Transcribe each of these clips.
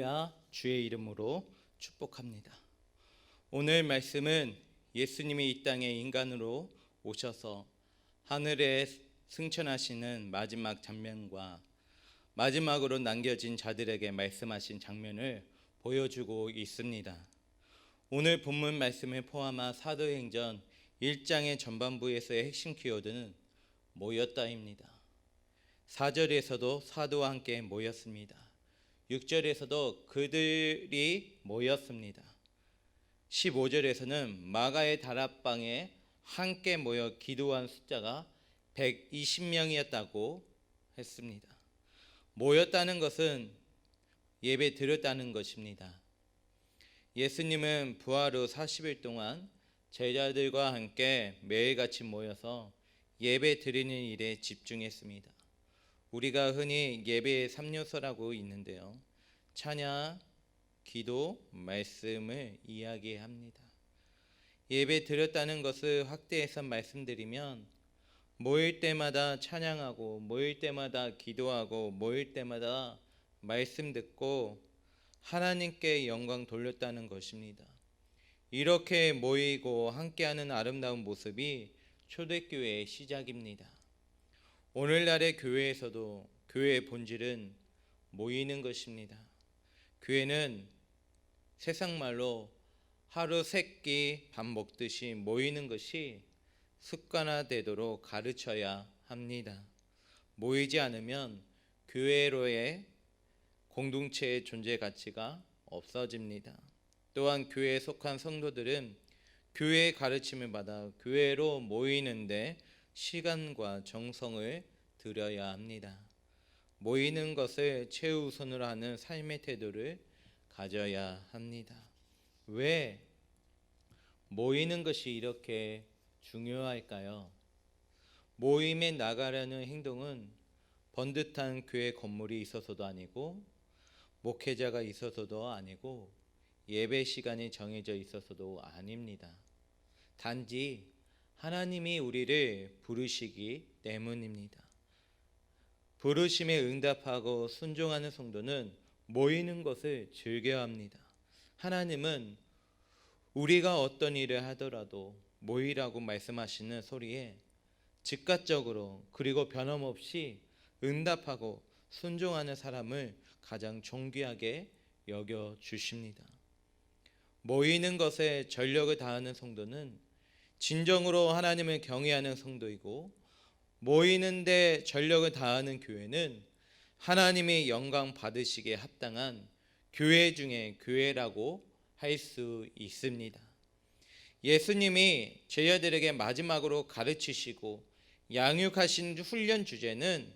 할렐루야 주의 이름으로 축복합니다. 오늘 말씀은 예수님이 이 땅에 인간으로 오셔서 하늘에 승천하시는 마지막 장면과 마지막으로 남겨진 자들에게 말씀하신 장면을 보여주고 있습니다. 오늘 본문 말씀을 포함한 사도행전 1장의 전반부에서의 핵심 키워드는 모였다입니다. 4절에서도 사도와 함께 모였습니다. 6절에서도 그들이 모였습니다. 15절에서는 마가의 다락방에 함께 모여 기도한 숫자가 120명이었다고 했습니다. 모였다는 것은 예배 드렸다는 것입니다. 예수님은 부활 후 40일 동안 제자들과 함께 매일같이 모여서 예배 드리는 일에 집중했습니다. 우리가 흔히 예배의 3요소라고 있는데요. 찬양, 기도, 말씀을 이야기합니다. 예배 드렸다는 것을 확대해서 말씀드리면 모일 때마다 찬양하고 모일 때마다 기도하고 모일 때마다 말씀 듣고 하나님께 영광 돌렸다는 것입니다. 이렇게 모이고 함께하는 아름다운 모습이 초대교회의 시작입니다. 오늘날의 교회에서도 교회의 본질은 모이는 것입니다. 교회는 세상 말로 하루 세 끼 밥 먹듯이 모이는 것이 습관화되도록 가르쳐야 합니다. 모이지 않으면 교회로의 공동체의 존재 가치가 없어집니다. 또한 교회에 속한 성도들은 교회의 가르침을 받아 교회로 모이는데 시간과 정성을 들여야 합니다. 모이는 것을 최우선으로 하는 삶의 태도를 가져야 합니다. 왜 모이는 것이 이렇게 중요할까요? 모임에 나가려는 행동은 번듯한 교회 건물이 있어서도 아니고 목회자가 있어서도 아니고 예배 시간이 정해져 있어서도 아닙니다. 단지 하나님이 우리를 부르시기 때문입니다. 부르심에 응답하고 순종하는 성도는 모이는 것을 즐겨 합니다. 하나님은 우리가 어떤 일을 하더라도 모이라고 말씀하시는 소리에 즉각적으로 그리고 변함없이 응답하고 순종하는 사람을 가장 존귀하게 여겨 주십니다. 모이는 것에 전력을 다하는 성도는 진정으로 하나님을 경외하는 성도이고 모이는데 전력을 다하는 교회는 하나님의 영광 받으시기에 합당한 교회 중에 교회라고 할 수 있습니다. 예수님이 제자들에게 마지막으로 가르치시고 양육하신 훈련 주제는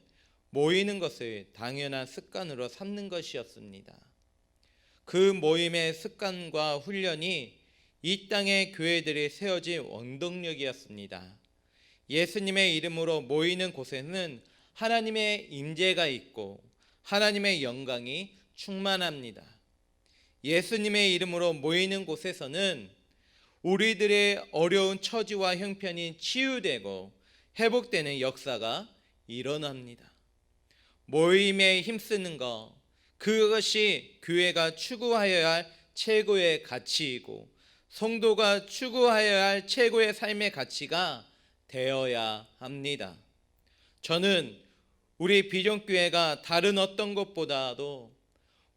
모이는 것을 당연한 습관으로 삼는 것이었습니다. 그 모임의 습관과 훈련이 이 땅의 교회들이 세워진 원동력이었습니다. 예수님의 이름으로 모이는 곳에는 하나님의 임재가 있고 하나님의 영광이 충만합니다. 예수님의 이름으로 모이는 곳에서는 우리들의 어려운 처지와 형편이 치유되고 회복되는 역사가 일어납니다. 모임에 힘쓰는 것, 그것이 교회가 추구하여야 할 최고의 가치이고 성도가 추구하여야 할 최고의 삶의 가치가 되어야 합니다. 저는 우리 비전교회가 다른 어떤 것보다도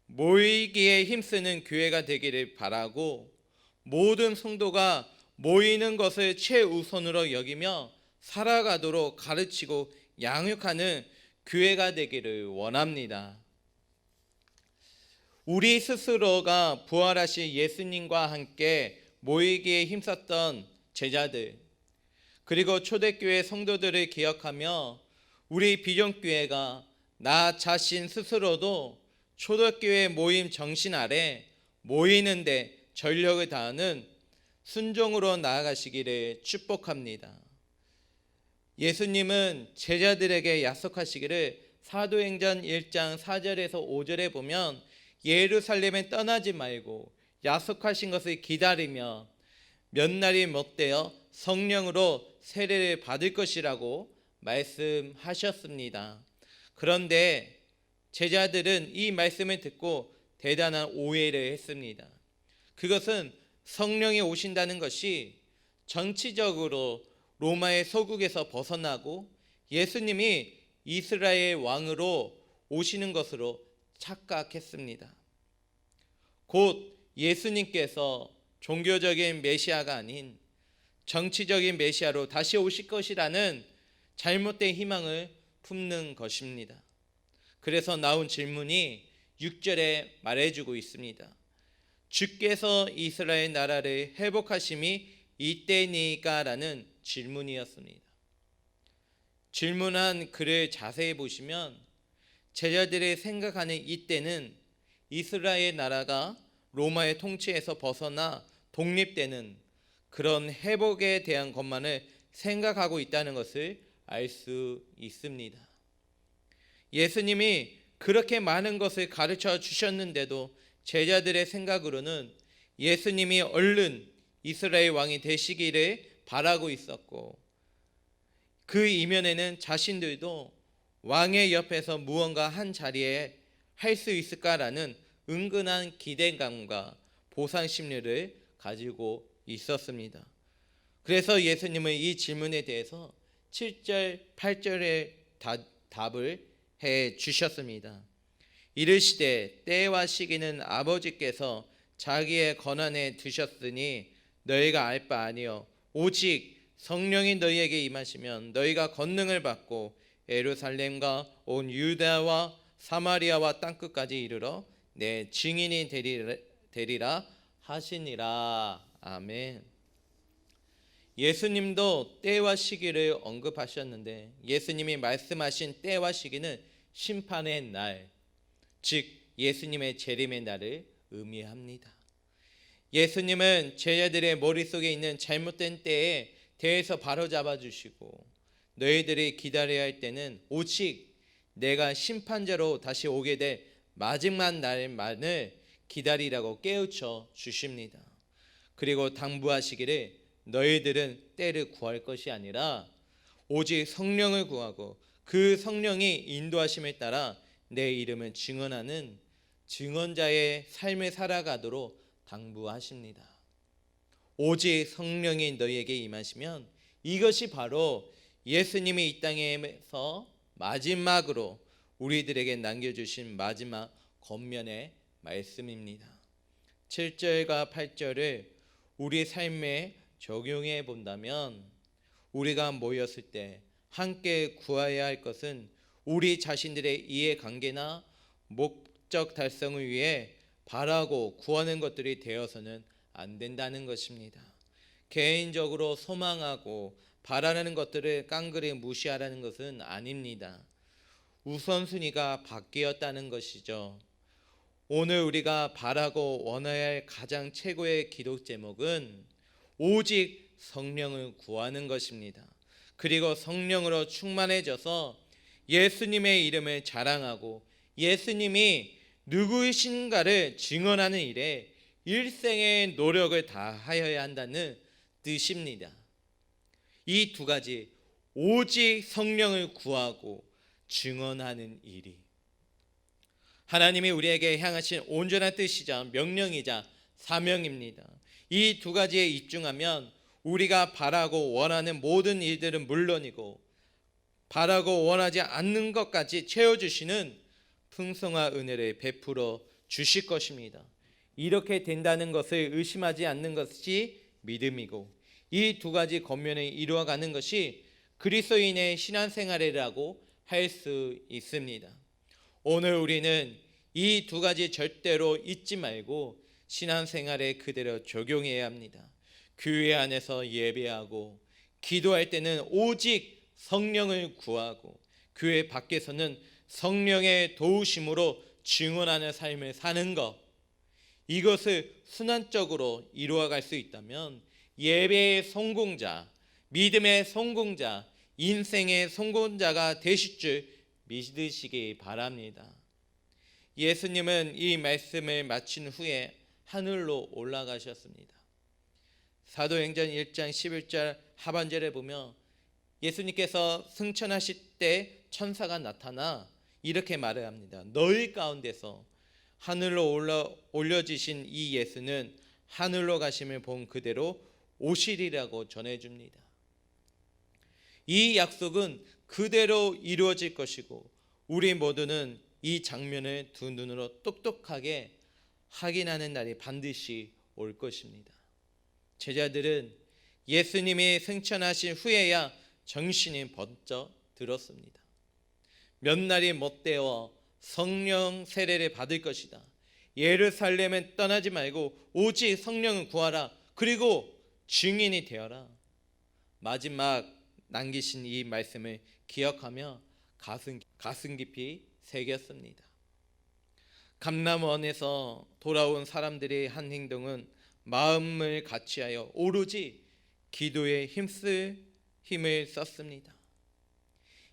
모이기에 힘쓰는 교회가 되기를 바라고 모든 성도가 모이는 것을 최우선으로 여기며 살아가도록 가르치고 양육하는 교회가 되기를 원합니다. 우리 스스로가 부활하신 예수님과 함께 모이기에 힘썼던 제자들 그리고 초대교회 성도들을 기억하며 우리 비전교회가 나 자신 스스로도 초대교회 모임 정신 아래 모이는데 전력을 다하는 순종으로 나아가시기를 축복합니다. 예수님은 제자들에게 약속하시기를 사도행전 1장 4절에서 5절에 보면 예루살렘에 떠나지 말고 약속하신 것을 기다리며 몇 날이 못되어 성령으로 세례를 받을 것이라고 말씀하셨습니다. 그런데 제자들은 이 말씀을 듣고 대단한 오해를 했습니다. 그것은 성령이 오신다는 것이 정치적으로 로마의 서국에서 벗어나고 예수님이 이스라엘 왕으로 오시는 것으로 착각했습니다. 곧 예수님께서 종교적인 메시아가 아닌 정치적인 메시아로 다시 오실 것이라는 잘못된 희망을 품는 것입니다. 그래서 나온 질문이 6절에 말해주고 있습니다. 주께서 이스라엘 나라를 회복하심이 이때니까라는 질문이었습니다. 질문한 글을 자세히 보시면 제자들의 생각하는 이때는 이스라엘 나라가 로마의 통치에서 벗어나 독립되는 그런 회복에 대한 것만을 생각하고 있다는 것을 알 수 있습니다. 예수님이 그렇게 많은 것을 가르쳐 주셨는데도 제자들의 생각으로는 예수님이 얼른 이스라엘 왕이 되시기를 바라고 있었고 그 이면에는 자신들도 왕의 옆에서 무언가 한 자리에 할 수 있을까라는 은근한 기대감과 보상 심리를 가지고 있었습니다. 그래서 예수님은 이 질문에 대해서 7절, 8절에 답을 해 주셨습니다. 이르시되 때와 시기는 아버지께서 자기의 권한에 두셨으니 너희가 알 바 아니요 오직 성령이 너희에게 임하시면 너희가 권능을 받고 예루살렘과 온 유다와 사마리아와 땅 끝까지 이르러 내 증인이 되리라 하시니라 아멘. 예수님도 때와 시기를 언급하셨는데 예수님이 말씀하신 때와 시기는 심판의 날, 즉 예수님의 재림의 날을 의미합니다. 예수님은 제자들의 머릿속에 있는 잘못된 때에 대해서 바로잡아 주시고 너희들이 기다려야 할 때는 오직 내가 심판자로 다시 오게 될 마지막 날만을 기다리라고 깨우쳐 주십니다. 그리고 당부하시기를 너희들은 때를 구할 것이 아니라 오직 성령을 구하고 그 성령이 인도하심에 따라 내 이름을 증언하는 증언자의 삶을 살아가도록 당부하십니다. 오직 성령이 너희에게 임하시면 이것이 바로 예수님이 이 땅에서 마지막으로 우리들에게 남겨주신 마지막 겉면의 말씀입니다. 7절과 8절을 우리 삶에 적용해 본다면 우리가 모였을 때 함께 구해야 할 것은 우리 자신들의 이해관계나 목적 달성을 위해 바라고 구하는 것들이 되어서는 안 된다는 것입니다. 개인적으로 소망하고 바라는 것들을 깡그리 무시하라는 것은 아닙니다. 우선순위가 바뀌었다는 것이죠. 오늘 우리가 바라고 원해야 할 가장 최고의 기도 제목은 오직 성령을 구하는 것입니다. 그리고 성령으로 충만해져서 예수님의 이름을 자랑하고 예수님이 누구이신가를 증언하는 일에 일생의 노력을 다하여야 한다는 뜻입니다. 이 두 가지 오직 성령을 구하고 증언하는 일이 하나님이 우리에게 향하신 온전한 뜻이자 명령이자 사명입니다. 이 두 가지에 입중하면 우리가 바라고 원하는 모든 일들은 물론이고 바라고 원하지 않는 것까지 채워주시는 풍성한 은혜를 베풀어 주실 것입니다. 이렇게 된다는 것을 의심하지 않는 것이 믿음이고 이 두 가지 겉면을 이루어가는 것이 그리스도인의 신앙생활이라고 할 수 있습니다. 오늘 우리는 이 두 가지 절대로 잊지 말고 신앙생활에 그대로 적용해야 합니다. 교회 안에서 예배하고 기도할 때는 오직 성령을 구하고 교회 밖에서는 성령의 도우심으로 증언하는 삶을 사는 것 이것을 순환적으로 이루어갈 수 있다면 예배의 성공자, 믿음의 성공자, 인생의 성공자가 되실 줄 믿으시기 바랍니다. 예수님은 이 말씀을 마친 후에 하늘로 올라가셨습니다. 사도행전 1장 11절 하반절에 보면 예수님께서 승천하실 때 천사가 나타나 이렇게 말을 합니다. 너희 가운데서 하늘로 올라 올려지신 이 예수는 하늘로 가심을 본 그대로 오시리라고 전해줍니다. 이 약속은 그대로 이루어질 것이고 우리 모두는 이 장면을 두 눈으로 똑똑하게 확인하는 날이 반드시 올 것입니다. 제자들은 예수님이 승천하신 후에야 정신이 번쩍 들었습니다. 몇 날이 못되어 성령 세례를 받을 것이다. 예루살렘에 떠나지 말고 오직 성령을 구하라. 그리고 증인이 되어라. 마지막 남기신 이 말씀을 기억하며 가슴, 가슴 깊이 새겼습니다. 감남원에서 돌아온 사람들의 한 행동은 마음을 같이하여 오로지 기도에 힘쓸 힘을 썼습니다.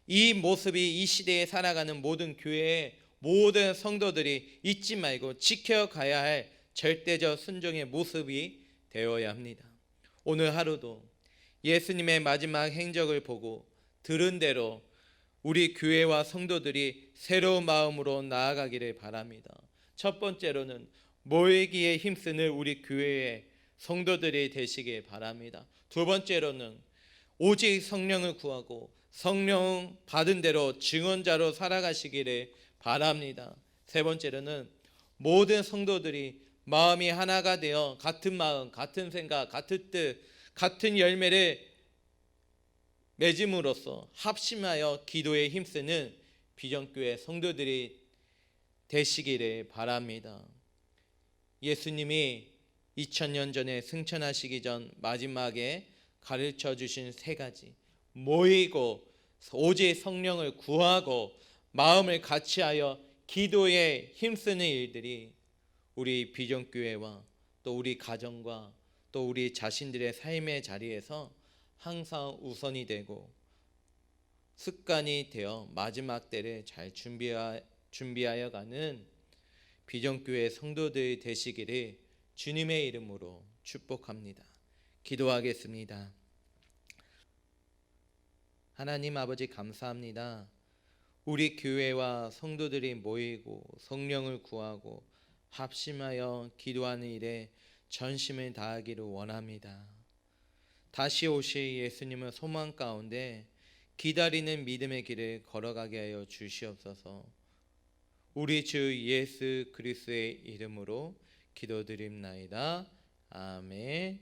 이 모습이 이 시대에 살아가는 모든 교회의 모든 성도들이 잊지 말고 지켜가야 할 절대적 순종의 모습이 되어야 합니다. 오늘 하루도 예수님의 마지막 행적을 보고 들은 대로 우리 교회와 성도들이 새로운 마음으로 나아가기를 바랍니다. 첫 번째로는 모이기에 힘쓰는 우리 교회의 성도들이 되시길 바랍니다. 두 번째로는 오직 성령을 구하고 성령 받은 대로 증언자로 살아가시기를 바랍니다. 세 번째로는 모든 성도들이 마음이 하나가 되어 같은 마음, 같은 생각, 같은 뜻, 같은 열매를 맺음으로써 합심하여 기도에 힘쓰는 비전교회 성도들이 되시기를 바랍니다. 예수님이 2000년 전에 승천하시기 전 마지막에 가르쳐 주신 세 가지 모이고 오직 성령을 구하고 마음을 같이하여 기도에 힘쓰는 일들이 우리 비전교회와 또 우리 가정과 또 우리 자신들의 삶의 자리에서 항상 우선이 되고 습관이 되어 마지막 때를 잘 준비하, 준비하여 가는 비전교회 성도들 되시기를 주님의 이름으로 축복합니다. 기도하겠습니다. 하나님 아버지 감사합니다. 우리 교회와 성도들이 모이고 성령을 구하고 합심하여 기도하는 일에 전심을 다하기를 원합니다. 다시 오실 예수님을 소망 가운데 기다리는 믿음의 길을 걸어가게 하여 주시옵소서. 우리 주 예수 그리스도의 이름으로 기도드립나이다. 아멘.